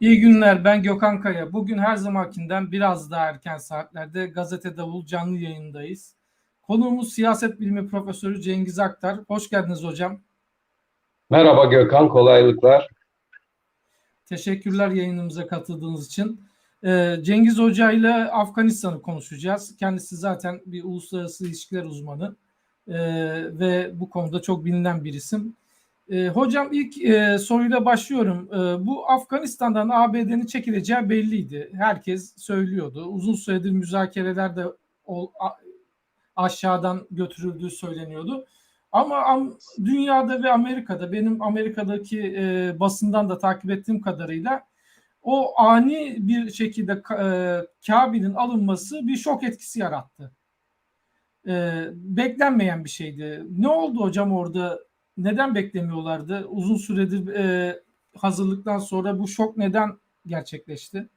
İyi günler. Ben Gökhan Kaya. Bugün her zamankinden biraz daha erken saatlerde Gazete Davul canlı yayındayız. Konuğumuz siyaset bilimi profesörü Cengiz Aktar. Hoş geldiniz hocam. Merhaba Gökhan, kolaylıklar. Teşekkürler yayınımıza katıldığınız için. Ee, Cengiz Hoca ile Afganistan'ı konuşacağız. Kendisi zaten bir uluslararası ilişkiler uzmanı ee, ve bu konuda çok bilinen bir isim. E, hocam ilk e, soruyla başlıyorum. E, bu Afganistan'dan ABD'nin çekileceği belliydi. Herkes söylüyordu. Uzun süredir müzakereler de aşağıdan götürüldüğü söyleniyordu. Ama am, dünyada ve Amerika'da benim Amerika'daki e, basından da takip ettiğim kadarıyla o ani bir şekilde e, Kabil'in alınması bir şok etkisi yarattı. E, beklenmeyen bir şeydi. Ne oldu hocam orada? Neden beklemiyorlardı? Uzun süredir e, hazırlıktan sonra bu şok neden gerçekleşti?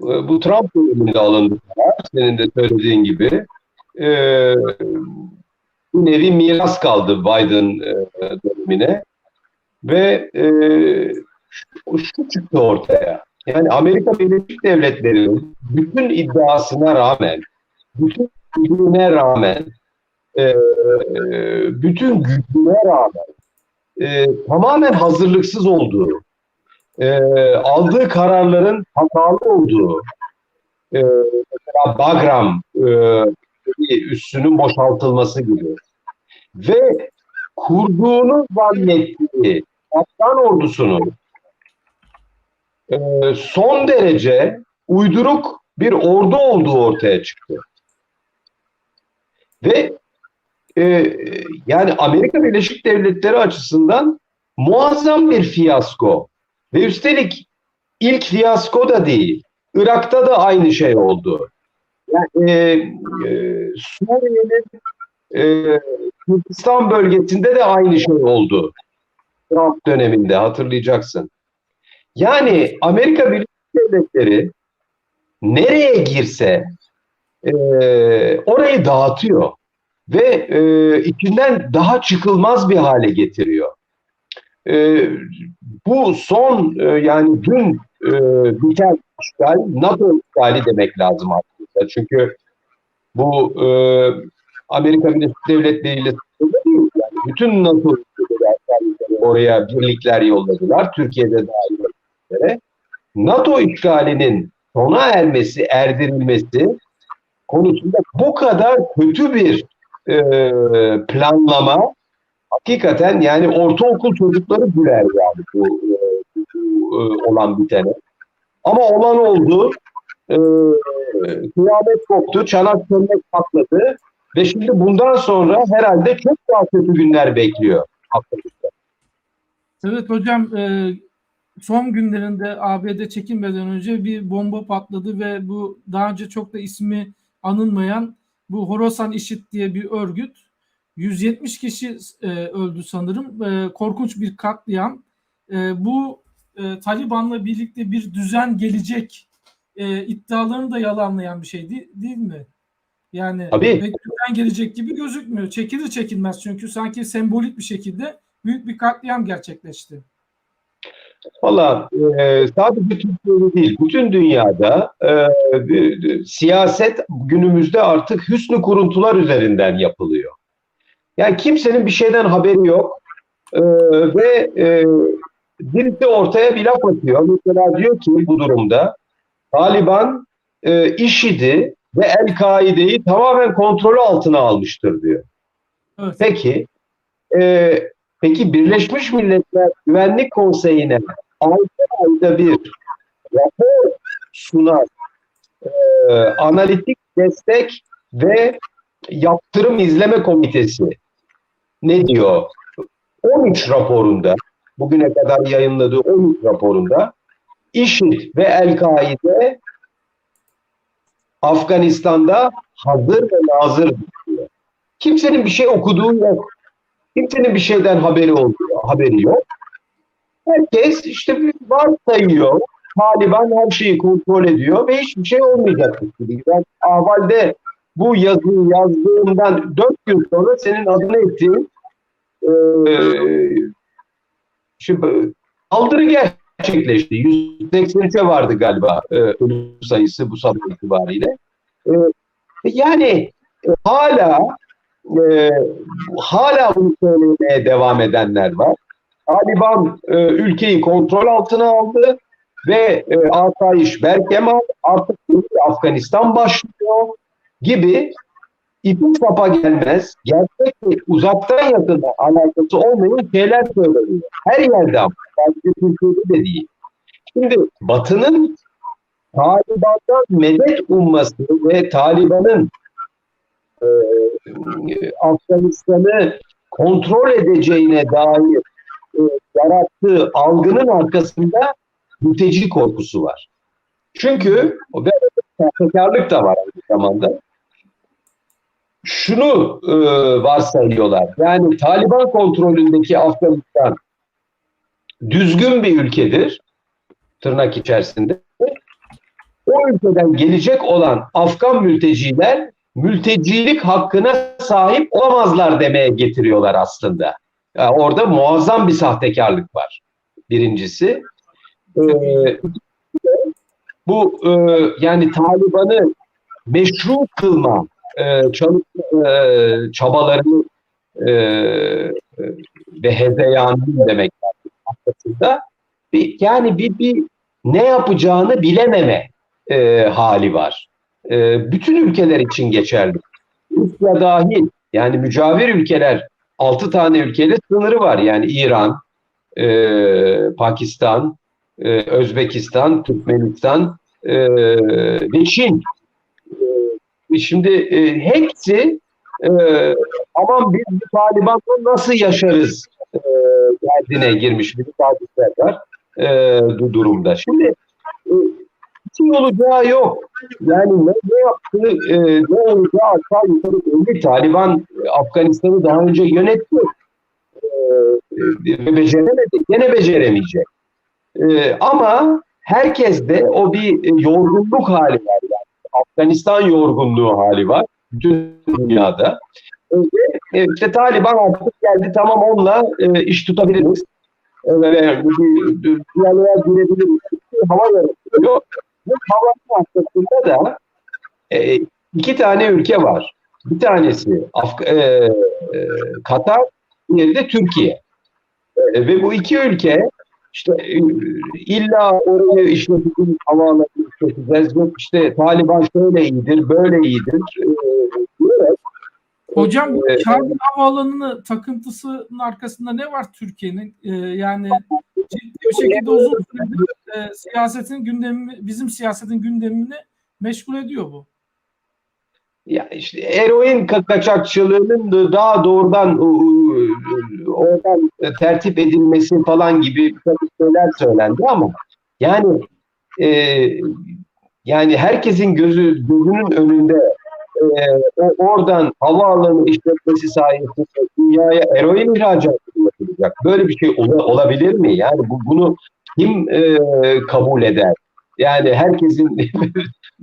Bu Trump döneminde alındı. Senin de söylediğin gibi. Ee, bir nevi miras kaldı Biden e, dönemine. Ve e, şu, şu çıktı ortaya. Yani Amerika Birleşik Devletleri'nin bütün iddiasına rağmen, bütün gücüne rağmen e, bütün gücüne rağmen e, tamamen hazırlıksız olduğu, e, aldığı kararların hatalı olduğu, e, mesela Bagram e, üssünün boşaltılması gibi ve kurduğunu zannettiği Afgan ordusunun e, son derece uyduruk bir ordu olduğu ortaya çıktı. Ve e, yani Amerika Birleşik Devletleri açısından muazzam bir fiyasko. Ve üstelik ilk fiyasko da değil. Irak'ta da aynı şey oldu. Yani, e, e, Suriye'nin e, Kürdistan bölgesinde de aynı şey oldu. Trump döneminde hatırlayacaksın. Yani Amerika Birleşik Devletleri nereye girse e, orayı dağıtıyor ve e, içinden daha çıkılmaz bir hale getiriyor. E, bu son e, yani dün e, biten işgal NATO işgali demek lazım aslında. Çünkü bu e, Amerika Birleşik Devletleri ile. Yani bütün NATO oraya birlikler yolladılar. Türkiye'de dahil olmak NATO işgalinin sona ermesi, erdirilmesi konusunda bu kadar kötü bir e, planlama hakikaten yani ortaokul çocukları güler yani bu, e, bu e, olan bitene. Ama olan oldu. E, kıyamet koptu, çanak çömlek patladı ve şimdi bundan sonra herhalde çok daha kötü günler bekliyor. Evet hocam e, son günlerinde ABD çekinmeden önce bir bomba patladı ve bu daha önce çok da ismi anılmayan bu Horasan İşit diye bir örgüt 170 kişi e, öldü sanırım. E, korkunç bir katliam. E, bu e, Taliban'la birlikte bir düzen gelecek e, iddialarını da yalanlayan bir şey değil, değil mi? Yani düzen gelecek gibi gözükmüyor. Çekilir çekilmez çünkü sanki sembolik bir şekilde büyük bir katliam gerçekleşti. Valla e, sadece Türkiye'de değil, bütün dünyada e, siyaset günümüzde artık hüsnü kuruntular üzerinden yapılıyor. Yani kimsenin bir şeyden haberi yok e, ve e, birisi ortaya bir laf atıyor. Mesela diyor ki bu durumda Taliban e, IŞİD'i ve El-Kaide'yi tamamen kontrolü altına almıştır diyor. Evet. Peki e, Peki Birleşmiş Milletler Güvenlik Konseyi'ne ayda ayda bir rapor sunan e, analitik destek ve yaptırım izleme komitesi ne diyor? 13 raporunda bugüne kadar yayınladığı 13 raporunda IŞİD ve El-Kaide Afganistan'da hazır ve nazır diyor. Kimsenin bir şey okuduğu yok. Kimsenin bir şeyden haberi oluyor, haberi yok. Herkes işte bir varsayıyor. Taliban her şeyi kontrol ediyor ve hiçbir şey olmayacak gibi. Ben ahvalde bu yazıyı yazdığımdan dört gün sonra senin adını ettiğin e, şimdi, saldırı gerçekleşti. 183'e vardı galiba e, ölüm sayısı bu sabah itibariyle. E, yani e, hala e, hala bunu söylemeye devam edenler var. Taliban e, ülkeyi kontrol altına aldı ve e, asayiş Berkemal artık Afganistan başlıyor gibi ipin sapa gelmez, gerçek ve uzaktan yakında alakası olmayan şeyler söyleniyor. Her yerde ama, Türkiye'de de değil. Şimdi Batı'nın Taliban'dan medet umması ve Taliban'ın e, Afganistan'ı kontrol edeceğine dair e, yarattığı algının arkasında mülteci korkusu var. Çünkü ve sahtekarlık da var aynı zamanda. Şunu e, varsayıyorlar. Yani Taliban kontrolündeki Afganistan düzgün bir ülkedir. Tırnak içerisinde. O ülkeden gelecek olan Afgan mülteciler mültecilik hakkına sahip olamazlar demeye getiriyorlar aslında. Yani orada muazzam bir sahtekarlık var. Birincisi. Ee, bu e, yani Taliban'ı meşru kılma e, çalış, e, çabalarını e, ve hezeyanını demek aslında bir, yani bir, bir ne yapacağını bilememe e, hali var. E, bütün ülkeler için geçerli. Rusya dahil yani mücavir ülkeler 6 tane ülkeyle sınırı var. Yani İran, e, Pakistan, e, Özbekistan, Türkmenistan e, ve Çin. E, şimdi e, hepsi e, aman biz Taliban'la nasıl yaşarız e, derdine girmiş bir hadisler var e, durumda. Şimdi e, için olacağı yok. Yani ne, ne yaptı, e, ne olacağı aşağı yukarı belli. Taliban Afganistan'ı daha önce yönetti. E, ve beceremedi. Gene beceremeyecek. E, ama herkes de o bir yorgunluk hali var. Yani. Afganistan yorgunluğu hali var. Bütün dünyada. E, işte Taliban artık geldi tamam onunla e, iş tutabiliriz. E, ve diyaloğa girebiliriz. Hava yaratıyor. Bu havanın arkasında da e, iki tane ülke var. Bir tanesi Afg e, e, Katar, diğeri de Türkiye. E, ve bu iki ülke işte e, illa orayı işleteceğiz, havaalanı işleteceğiz. Yok işte Taliban şöyle iyidir, böyle iyidir. E, Hocam bu e, Kabil Havaalanı'nı takıntısının arkasında ne var Türkiye'nin? Ee, yani ciddi bir şekilde uzun süredir e, siyasetin gündemi, bizim siyasetin gündemini meşgul ediyor bu. Ya işte eroin ka- kaçakçılığının da daha doğrudan oradan tertip edilmesi falan gibi şeyler söylendi ama yani e, yani herkesin gözü gözünün önünde e, oradan havaalanı işletmesi sayesinde dünyaya eroin ihracatı yapılacak. Böyle bir şey ola- olabilir mi? Yani bu, bunu kim e, kabul eder? Yani herkesin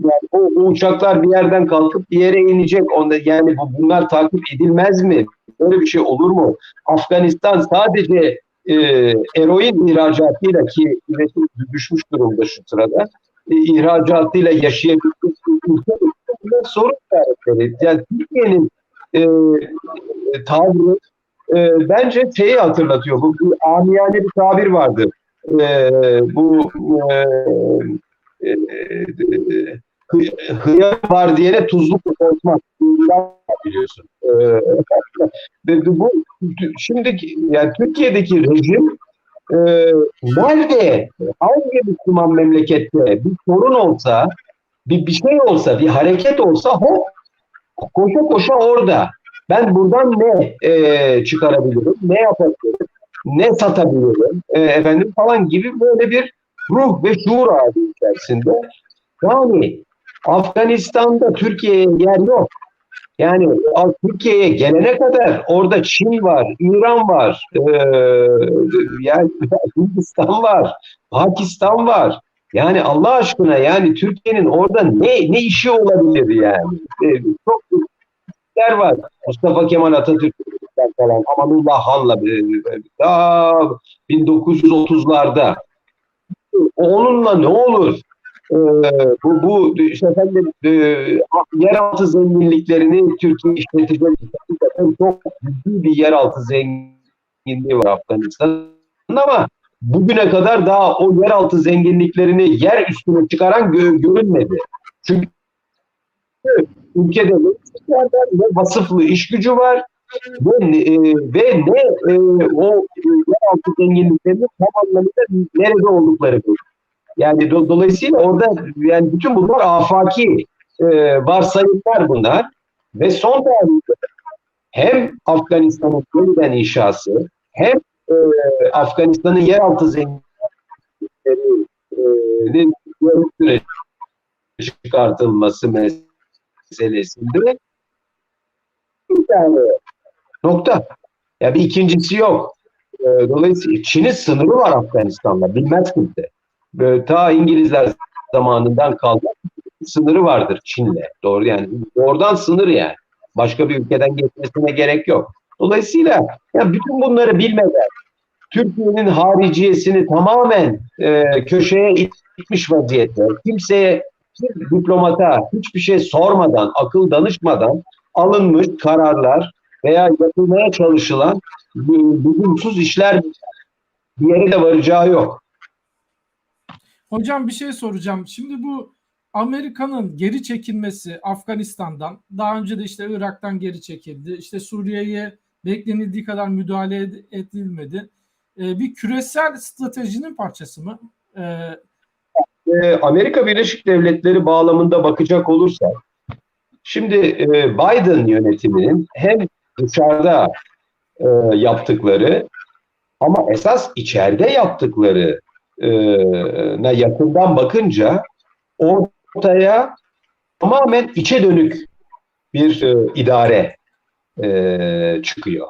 yani o, o uçaklar bir yerden kalkıp bir yere inecek. Onda yani bu bunlar takip edilmez mi? Böyle bir şey olur mu? Afganistan sadece e, eroin ihracatıyla ki üretim düşmüş durumda şu sırada. E, ihracatıyla yaşayabilmek ülke bunlar sorun işaretleri. Yani Türkiye'nin e, e, tavrı e, bence şeyi hatırlatıyor. Bu, bu amiyane bir tabir vardı. E, bu e, e, hı- hıyar var diyene tuzlu koymaz. biliyorsun. E, ve bu şimdiki yani Türkiye'deki rejim e, nerede hangi Müslüman memlekette bir sorun olsa bir, bir şey olsa bir hareket olsa hop koşa koşa orada. Ben buradan ne e, çıkarabilirim, ne yapabilirim, ne satabilirim, e, efendim falan gibi böyle bir ruh ve şuur hali içerisinde. Yani Afganistan'da Türkiye'ye yer yok. Yani Türkiye'ye gelene kadar orada Çin var, İran var, e, yani Hindistan var, Pakistan var. Yani Allah aşkına yani Türkiye'nin orada ne ne işi olabilir yani? E, çok yer var. Mustafa Kemal Atatürk falan Amanullah Han'la e, daha 1930'larda onunla ne olur? Ee, bu, bu işte efendim e, yeraltı zenginliklerini Türkiye işletecek. Çok ciddi bir yeraltı zenginliği var Afganistan'ın ama bugüne kadar daha o yeraltı zenginliklerini yer üstüne çıkaran gö- görünmedi. Çünkü ülkede ne vasıflı iş gücü var ve, e, ve ne e, o yeraltı zenginliklerinin tam anlamıyla nerede oldukları belli. Yani do- dolayısıyla orada yani bütün bunlar afaki e, varsayımlar bunlar ve son tarihte hem Afganistan'ın yeniden inşası hem e, Afganistan'ın yeraltı zenginliklerinin e, çıkartılması meselesinde bir tane nokta. Ya bir ikincisi yok. E, dolayısıyla Çin'in sınırı var Afganistan'la. Bilmez kimse. Böyle ta İngilizler zamanından kalma sınırı vardır Çin'le. Doğru yani. Oradan sınır yani. Başka bir ülkeden geçmesine gerek yok. Dolayısıyla ya bütün bunları bilmeden Türkiye'nin hariciyesini tamamen e, köşeye itmiş vaziyette kimseye hiç diplomata hiçbir şey sormadan, akıl danışmadan alınmış kararlar veya yapılmaya çalışılan lüzumsuz işler bir yere de varacağı yok. Hocam bir şey soracağım. Şimdi bu Amerika'nın geri çekilmesi Afganistan'dan daha önce de işte Irak'tan geri çekildi. İşte Suriye'ye beklenildiği kadar müdahale ed- edilmedi. Ee, bir küresel stratejinin parçası mı? Ee, Amerika Birleşik Devletleri bağlamında bakacak olursak, şimdi e, Biden yönetiminin hem dışarıda e, yaptıkları ama esas içeride yaptıkları e, na yakından bakınca ortaya tamamen içe dönük bir e, idare e, çıkıyor.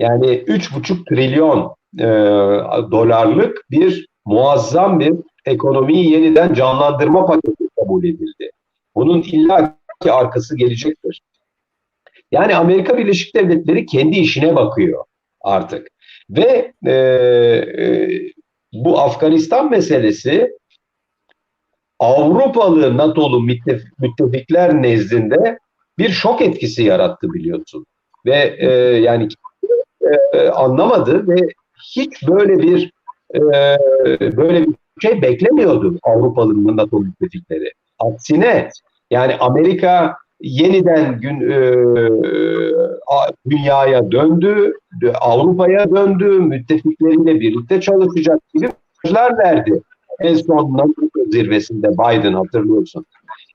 Yani üç buçuk trilyon e, dolarlık bir muazzam bir ekonomiyi yeniden canlandırma paketi kabul edildi. Bunun illaki arkası gelecektir. Yani Amerika Birleşik Devletleri kendi işine bakıyor artık. Ve e, e, bu Afganistan meselesi Avrupalı NATO'lu müttef- müttefikler nezdinde bir şok etkisi yarattı biliyorsun. Ve e, yani e, anlamadı ve hiç böyle bir e, böyle bir şey beklemiyordu Avrupalı NATO müttefikleri. Aksine yani Amerika yeniden gün e, dünyaya döndü, Avrupa'ya döndü, müttefikleriyle birlikte çalışacak gibi mesajlar verdi. En son NATO zirvesinde Biden hatırlıyorsun.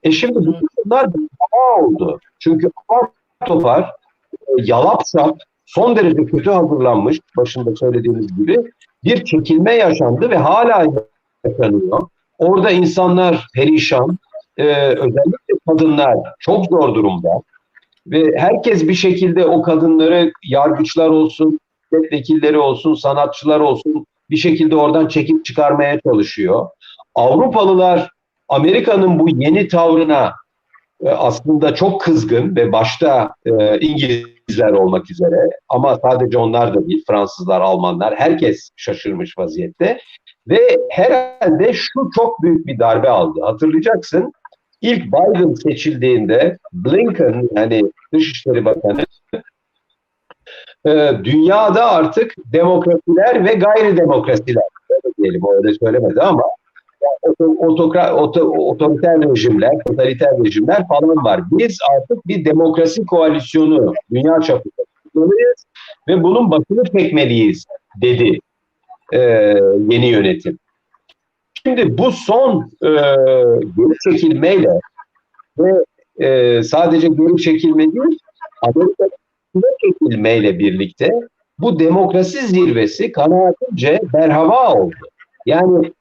E şimdi bunlar hava oldu. Çünkü apar topar, e, yalap şap, son derece kötü hazırlanmış, başında söylediğimiz gibi bir çekilme yaşandı ve hala yaşanıyor. Orada insanlar perişan, e, özellikle kadınlar çok zor durumda ve herkes bir şekilde o kadınları yargıçlar olsun, milletvekilleri olsun, sanatçılar olsun bir şekilde oradan çekip çıkarmaya çalışıyor. Avrupalılar Amerika'nın bu yeni tavrına e, aslında çok kızgın ve başta e, İngilizler olmak üzere ama sadece onlar da değil Fransızlar, Almanlar herkes şaşırmış vaziyette ve herhalde şu çok büyük bir darbe aldı. Hatırlayacaksın ilk Biden seçildiğinde Blinken hani Dışişleri Bakanı e, dünyada artık demokrasiler ve gayridemokrasiler öyle diyelim o öyle söylemedi ama otokra, oto, otoriter rejimler, totaliter rejimler falan var. Biz artık bir demokrasi koalisyonu dünya çapında kurmalıyız ve bunun başını çekmeliyiz dedi e, yeni yönetim. Şimdi bu son e, geri çekilmeyle ve e, sadece geri çekilme değil, Amerika çekilmeyle birlikte bu demokrasi zirvesi kanaatimce berhava oldu. Yani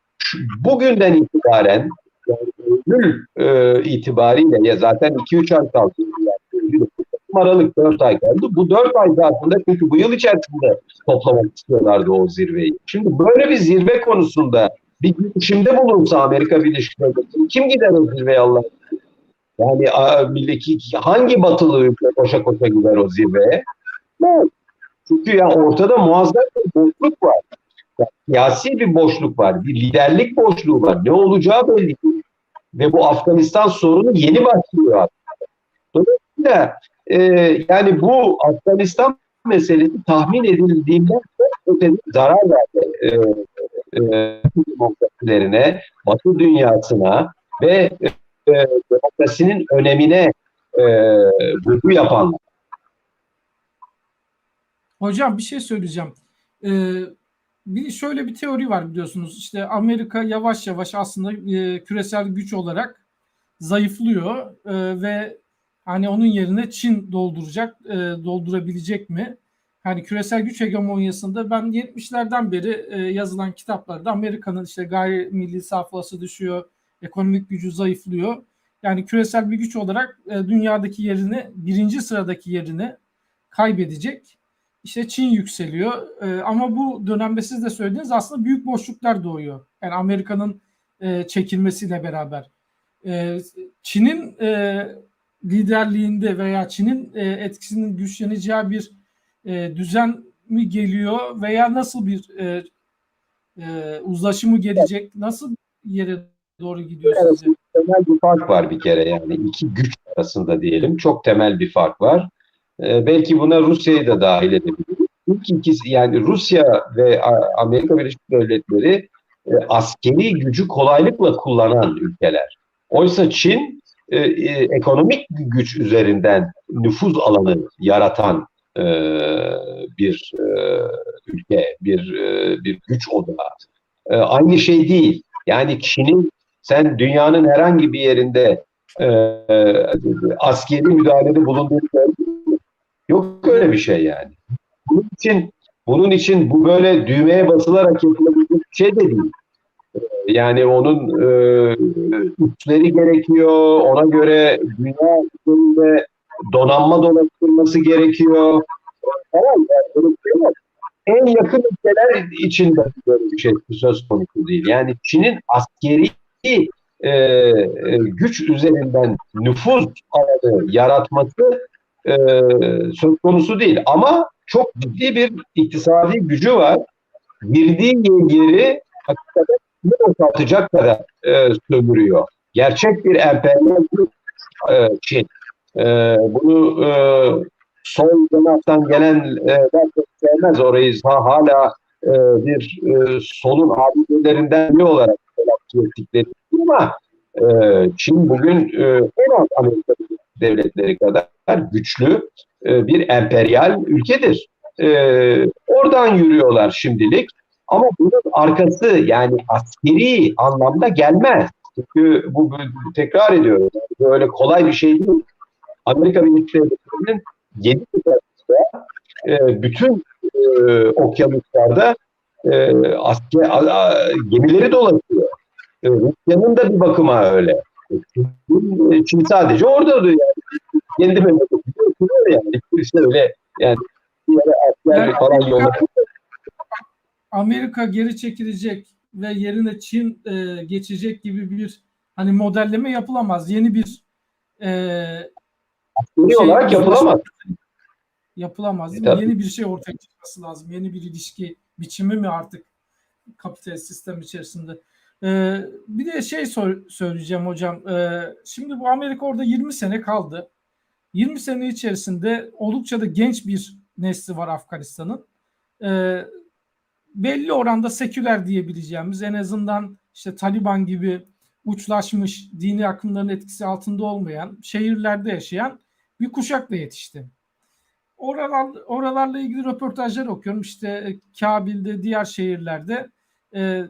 bugünden itibaren Eylül e, itibariyle ya zaten 2-3 ay kaldı. Yani Aralık 4 ay kaldı. Bu 4 ay zarfında çünkü bu yıl içerisinde toplamak istiyorlardı o zirveyi. Şimdi böyle bir zirve konusunda bir girişimde bulunsa Amerika Birleşik Devletleri kim gider o zirveye Allah? Yani a, milli- hangi batılı ülke koşa koşa gider o zirveye? Evet. Çünkü ya ortada muazzam bir boşluk var. Siyasi bir boşluk var, bir liderlik boşluğu var. Ne olacağı belli değil. Ve bu Afganistan sorunu yeni başlıyor aslında. Dolayısıyla e, yani bu Afganistan meselesi tahmin edildiğinden ötede zarar verdi e, e, demokrasilerine, Batı dünyasına ve e, demokrasinin önemine e, vurgu yapanlar. Hocam bir şey söyleyeceğim. Ee, bir şöyle bir teori var biliyorsunuz. İşte Amerika yavaş yavaş aslında e, küresel güç olarak zayıflıyor e, ve hani onun yerine Çin dolduracak, e, doldurabilecek mi? Hani küresel güç hegemonyasında ben 70'lerden beri e, yazılan kitaplarda Amerika'nın işte gayri milli safhası düşüyor, ekonomik gücü zayıflıyor. Yani küresel bir güç olarak e, dünyadaki yerini, birinci sıradaki yerini kaybedecek. İşte Çin yükseliyor. E, ama bu dönemde siz de söylediğiniz aslında büyük boşluklar doğuyor. Yani Amerika'nın e, çekilmesiyle beraber. E, Çin'in e, liderliğinde veya Çin'in e, etkisinin güçleneceği bir e, düzen mi geliyor veya nasıl bir e, e, uzlaşımı gelecek? Nasıl yere doğru gidiyor sizce? temel bir fark var bir kere yani iki güç arasında diyelim çok temel bir fark var. Ee, belki buna Rusya'yı da dahil edebiliriz. İlk yani Rusya ve Amerika Birleşik Devletleri e, askeri gücü kolaylıkla kullanan ülkeler. Oysa Çin e, e, ekonomik güç üzerinden nüfuz alanı yaratan bir ülke, bir bir güç odağı. Aynı şey değil. Yani Çin'in sen dünyanın herhangi bir yerinde e, askeri müdahalede bulunduğunu? Yok öyle bir şey yani. Bunun için bunun için bu böyle düğmeye basılarak yapılabilecek bir şey de değil. E, Yani onun e, üstleri gerekiyor. Ona göre dünya üzerinde donanma dolaştırması gerekiyor. En yakın ülkeler için de böyle bir şey söz konusu değil. Yani Çin'in askeri e, e, güç üzerinden nüfuz alanı yaratması e, söz konusu değil. Ama çok ciddi bir iktisadi gücü var. Girdiği yeri hakikaten ne boşaltacak kadar e, sömürüyor. Gerçek bir emperyal e, Çin. E, bunu e, sol kanattan gelenler çok sevmez orayı ha, hala e, bir e, solun abidilerinden biri olarak ettikleri ama e, Çin bugün e, en az Amerika Birleşik Devletleri kadar güçlü e, bir emperyal ülkedir. E, oradan yürüyorlar şimdilik. Ama bunun arkası yani askeri anlamda gelmez. Çünkü bu, tekrar ediyorum. Böyle kolay bir şey değil. Amerika Birleşik Devletleri'nin 7 kıtasında e, bütün e, okyanuslarda asker, a, gemileri dolaşıyor. E, Rusya'nın da bir bakıma öyle. Çin, sadece orada yani. Kendi oturuyor yani. İşte öyle yani bir yere falan Amerika- yollamak Amerika geri çekilecek ve yerine Çin e, geçecek gibi bir hani modelleme yapılamaz. Yeni bir e, askeri şey- olarak yapılamaz. yapılamaz. değil mi? tabii. Yeni bir şey ortaya çıkması lazım. Yeni bir ilişki biçimi mi artık kapitalist sistem içerisinde? Ee, bir de şey sor- söyleyeceğim hocam. Ee, şimdi bu Amerika orada 20 sene kaldı. 20 sene içerisinde oldukça da genç bir nesli var Afganistan'ın. Ee, belli oranda seküler diyebileceğimiz en azından işte Taliban gibi uçlaşmış dini akımların etkisi altında olmayan şehirlerde yaşayan bir kuşakla yetişti. Oralar, oralarla ilgili röportajlar okuyorum. İşte e, Kabil'de, diğer şehirlerde e,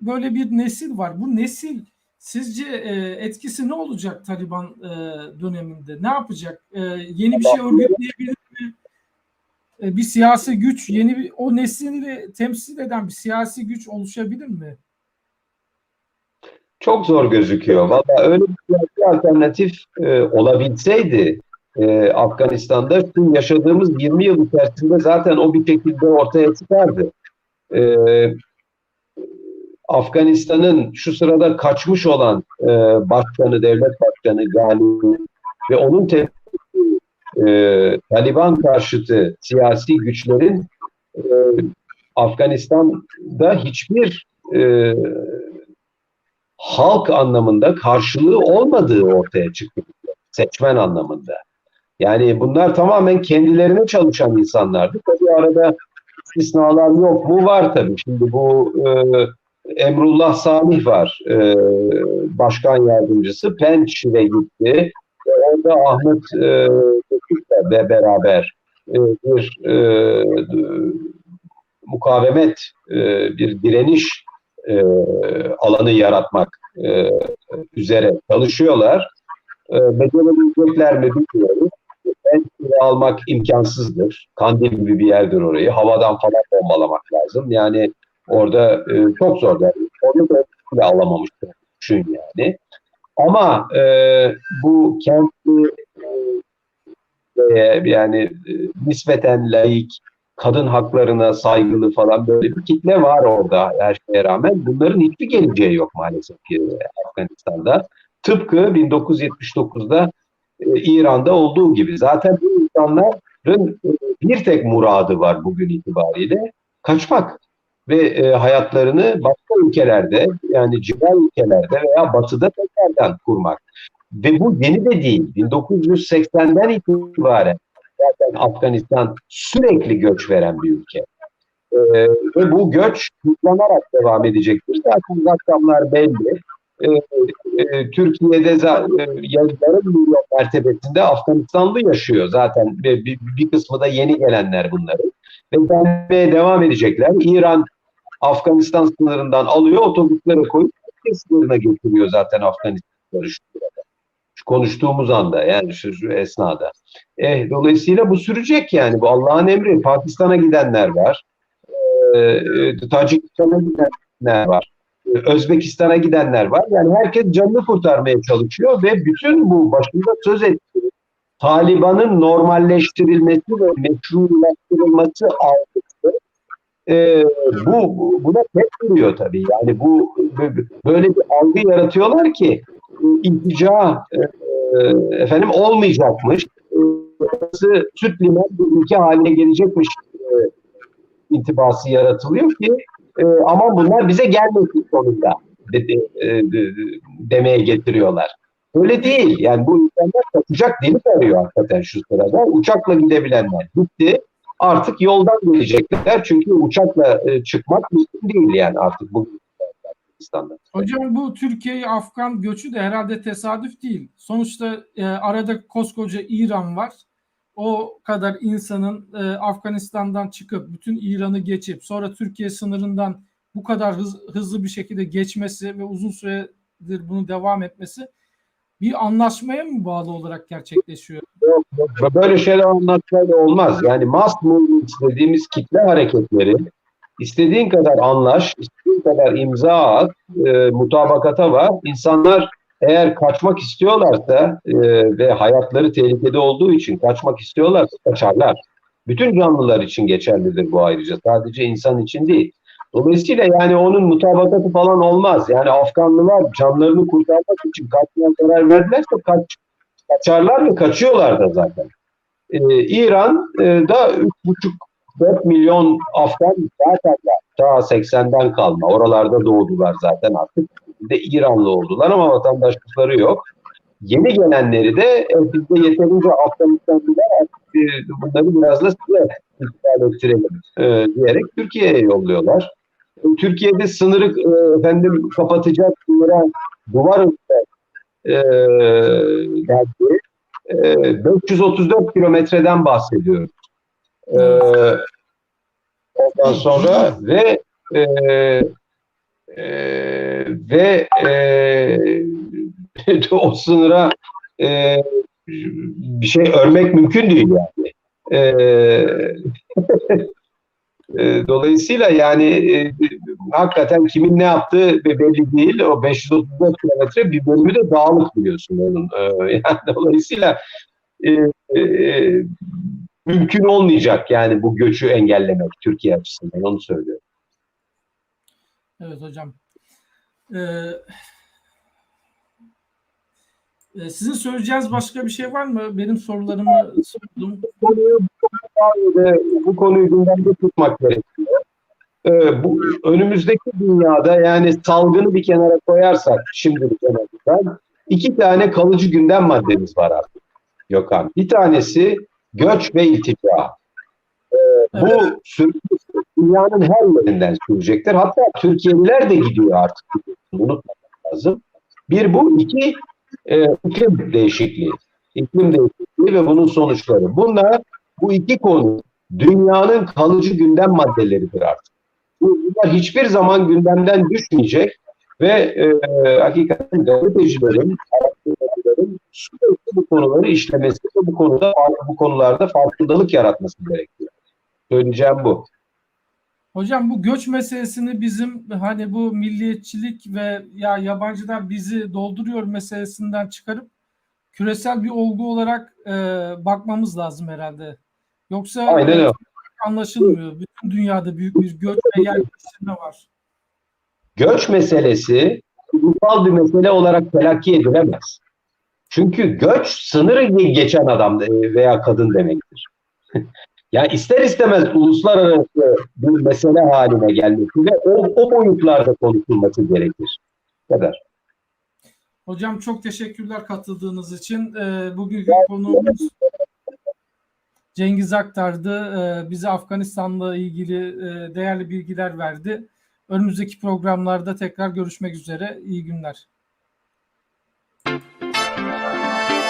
böyle bir nesil var. Bu nesil sizce e, etkisi ne olacak Taliban e, döneminde? Ne yapacak? E, yeni bir şey örgütleyebilir mi? E, bir siyasi güç, yeni bir o neslini temsil eden bir siyasi güç oluşabilir mi? Çok zor gözüküyor. Valla öyle bir alternatif e, olabilseydi e, Afganistan'da şu yaşadığımız 20 yıl içerisinde zaten o bir şekilde ortaya çıkardı. E, Afganistan'ın şu sırada kaçmış olan e, başkanı, devlet başkanı Ghani ve onun tepkisi e, Taliban karşıtı siyasi güçlerin e, Afganistan'da hiçbir e, halk anlamında karşılığı olmadığı ortaya çıktı. Seçmen anlamında. Yani bunlar tamamen kendilerine çalışan insanlardı. Tabii arada istisnalar yok mu? Var tabii. Şimdi bu e, Emrullah Salih var. E, başkan yardımcısı. Penç'e gitti. Ve orada Ahmet e, de beraber e, bir e, mukavemet, e, bir direniş e, alanı yaratmak e, üzere çalışıyorlar. E, becerebilecekler mi bilmiyorum. Ben almak imkansızdır. Kandil gibi bir yerdir orayı. Havadan falan bombalamak lazım. Yani orada e, çok zor. Yani, onu da bile alamamıştır. Düşün yani. Ama e, bu kentli e, yani e, nispeten laik, kadın haklarına saygılı falan böyle bir kitle var orada her şeye rağmen. Bunların hiçbir geleceği yok maalesef ki Afganistan'da. Tıpkı 1979'da e, İran'da olduğu gibi. Zaten bu insanların e, bir tek muradı var bugün itibariyle. Kaçmak ve e, hayatlarını başka ülkelerde yani civar ülkelerde veya batıda tekrardan kurmak. Ve bu yeni de değil. 1980'den itibaren zaten Afganistan sürekli göç veren bir ülke. Ee, ve bu göç hızlanarak devam edecektir. Zaten rakamlar belli. Ee, e, Türkiye'de e, yarım milyon mertebesinde Afganistanlı yaşıyor zaten. Bir, bir, bir kısmı da yeni gelenler bunların. Ve devam edecekler. İran Afganistan sınırından alıyor, otobüslere koyup Türkiye sınırına getiriyor zaten sırada. Şu konuştuğumuz anda yani şu, şu esnada. Eh, dolayısıyla bu sürecek yani. Bu Allah'ın emri. Pakistan'a gidenler var. Ee, Tacikistan'a gidenler var. Özbekistan'a gidenler var. Yani herkes canını kurtarmaya çalışıyor ve bütün bu başında söz ettiğim Taliban'ın normalleştirilmesi ve meşrulaştırılması algısı e, bu buna tek duruyor tabii. Yani bu böyle bir algı yaratıyorlar ki iltica e, efendim olmayacakmış. E, burası süt liman bir ülke haline gelecekmiş e, intibası yaratılıyor ki e, aman bunlar bize gelmesin sonunda de, de, de, demeye getiriyorlar. Öyle değil. Yani bu insanlar uçak delik arıyor hakikaten şu sırada. Uçakla gidebilenler gitti. Artık yoldan gelecekler. Çünkü uçakla e, çıkmak mümkün değil yani artık bu Pakistan'da. Hocam bu Türkiye'ye Afgan göçü de herhalde tesadüf değil. Sonuçta e, arada koskoca İran var. O kadar insanın e, Afganistan'dan çıkıp bütün İran'ı geçip sonra Türkiye sınırından bu kadar hız, hızlı bir şekilde geçmesi ve uzun süredir bunu devam etmesi bir anlaşmaya mı bağlı olarak gerçekleşiyor? Yok. Böyle şeyler anlatmayla olmaz. Yani mass movement dediğimiz kitle hareketleri istediğin kadar anlaş, istediğin kadar imza at, e, mutabakata var. İnsanlar eğer kaçmak istiyorlarsa e, ve hayatları tehlikede olduğu için kaçmak istiyorlarsa kaçarlar. Bütün canlılar için geçerlidir bu ayrıca. Sadece insan için değil. Dolayısıyla yani onun mutabakatı falan olmaz. Yani Afganlılar canlarını kurtarmak için kaçmaya karar verdilerse kaç, kaçarlar ve kaçıyorlar da zaten. Ee, İran'da 3,5-4 milyon Afgan zaten. Ta 80'den kalma. Oralarda doğdular zaten artık. Bir de İranlı oldular ama vatandaşlıkları yok. Yeni gelenleri de e, bizde yeterince Afganistanlılar e, bunları biraz da size iptal ettirelim e, diyerek Türkiye'ye yolluyorlar. Türkiye'de sınırı e, efendim kapatacak sınıra duvar e, geldi. E, 534 kilometreden bahsediyoruz. E, ondan sonra ve e, e, ve e, o sınıra e, bir şey örmek mümkün değil yani. E, e, dolayısıyla yani e, hakikaten kimin ne yaptığı belli değil. O 534 kilometre bir bölümü de dağlık biliyorsun onun. E, yani dolayısıyla e, e, mümkün olmayacak yani bu göçü engellemek Türkiye açısından onu söylüyorum. Evet hocam. Ee, e, sizin söyleyeceğiniz başka bir şey var mı? Benim sorularımı sordum. Bu konuyu, bu konuyu gündemde tutmak gerekiyor. e, bu önümüzdeki dünyada yani salgını bir kenara koyarsak şimdi en azından iki tane kalıcı gündem maddemiz var artık Gökhan. Bir tanesi göç ve iltica. E, bu sürekli dünyanın her yerinden sürecektir. Hatta Türkiye'liler de gidiyor artık. Unutmamak lazım. Bir bu, iki e, iklim değişikliği. İklim değişikliği ve bunun sonuçları. Bunlar bu iki konu dünyanın kalıcı gündem maddeleridir artık. Bunlar hiçbir zaman gündemden düşmeyecek ve e, hakikaten gazetecilerin, araştırmacıların sürekli bu konuları işlemesi ve bu konuda bu konularda farkındalık yaratması gerekiyor. Söyleyeceğim bu. Hocam bu göç meselesini bizim hani bu milliyetçilik ve ya yabancılar bizi dolduruyor meselesinden çıkarıp küresel bir olgu olarak e, bakmamız lazım herhalde. Yoksa Aynen öyle. anlaşılmıyor. Bütün dünyada büyük bir göç ve yerleştirme var. Göç meselesi ulusal bir mesele olarak telakki edilemez. Çünkü göç sınırı geçen adam veya kadın demektir. ya ister istemez uluslararası bir mesele haline gelmesi ve o, o boyutlarda konuşulması gerekir. Bu kadar. Hocam çok teşekkürler katıldığınız için. Ee, bugünkü konuğumuz Cengiz Aktar'dı. Ee, bize Afganistan'la ilgili e, değerli bilgiler verdi. Önümüzdeki programlarda tekrar görüşmek üzere. İyi günler.